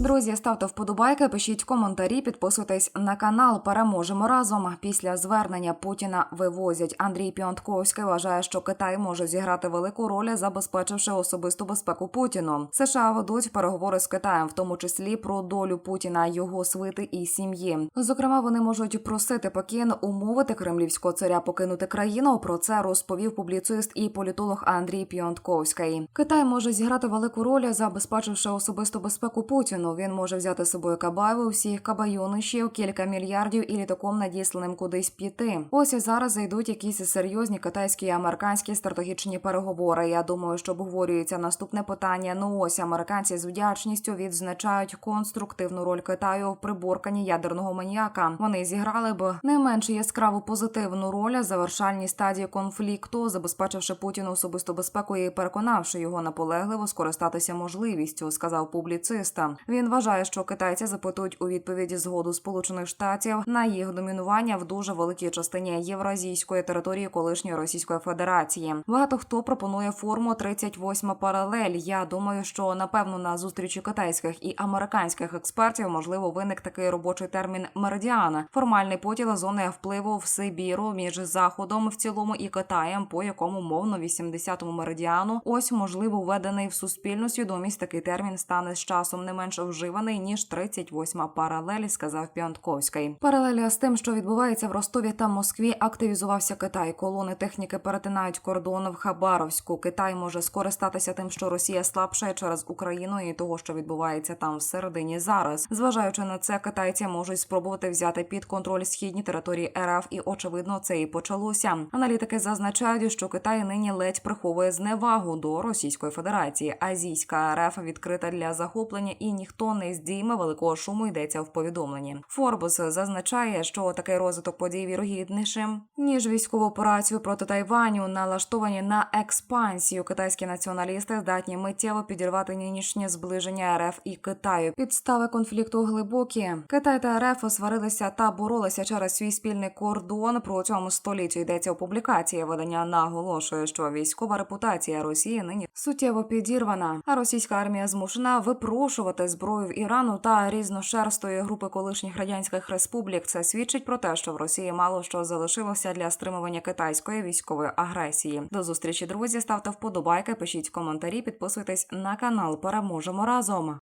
Друзі, ставте вподобайки, пишіть коментарі, підписуйтесь на канал. Переможемо разом. Після звернення Путіна вивозять. Андрій Піонтковський вважає, що Китай може зіграти велику роль, забезпечивши особисту безпеку Путіну. США ведуть переговори з Китаєм, в тому числі про долю Путіна, його свити і сім'ї. Зокрема, вони можуть просити Пекін умовити кремлівського царя покинути країну. Про це розповів публіцист і політолог Андрій Піонтковський. Китай може зіграти велику роль, забезпечивши особисту безпеку Путіну. Він може взяти з собою Кабаєва, всіх кабаюнишів, кілька мільярдів і літаком надісланим кудись піти. Ось і зараз зайдуть якісь серйозні китайські і американські стратегічні переговори. Я думаю, що обговорюється наступне питання. Ну ось американці з вдячністю відзначають конструктивну роль Китаю в приборканні ядерного маніяка. Вони зіграли б не менш яскраву позитивну роль завершальній стадії конфлікту, забезпечивши Путіну особисту безпеку і переконавши його наполегливо скористатися можливістю, сказав публіциста. Він вважає, що китайці запитують у відповіді згоду Сполучених Штатів на їх домінування в дуже великій частині євразійської території колишньої Російської Федерації. Багато хто пропонує форму 38 паралель. Я думаю, що напевно на зустрічі китайських і американських експертів можливо виник такий робочий термін меридіана, формальний поділ зони впливу в Сибіру між заходом в цілому і Китаєм, по якому мовно 80-му меридіану. Ось можливо введений в суспільну свідомість такий термін стане з часом не менш вживаний ніж 38 паралель, сказав Піонтковський. Паралелі з тим, що відбувається в Ростові та Москві, активізувався Китай. Колони техніки перетинають кордон в Хабаровську. Китай може скористатися тим, що Росія слабшає через Україну і того, що відбувається там всередині зараз. Зважаючи на це, китайці можуть спробувати взяти під контроль східні території РФ, і очевидно, це і почалося. Аналітики зазначають, що Китай нині ледь приховує зневагу до Російської Федерації. Азійська РФ відкрита для захоплення, і ніхто не здійме великого шуму. Йдеться в повідомленні. Форбус зазначає, що такий розвиток подій вірогіднішим ніж військову операцію проти Тайваню, налаштовані на експансію. Китайські націоналісти здатні миттєво підірвати нинішнє зближення РФ і Китаю. Підстави конфлікту глибокі. Китай та РФ сварилися та боролися через свій спільний кордон протягом століття. Йдеться у публікації. Видання наголошує, що військова репутація Росії нині суттєво підірвана. А російська армія змушена випрошувати зброю в Ірану та різношерстої групи колишніх радянських республік. Це свідчить про те, що в Росії мало що залишилося для стримування китайської військової агресії. До зустрічі, друзі. Ставте вподобайки, пишіть коментарі, підписуйтесь на канал. Переможемо разом.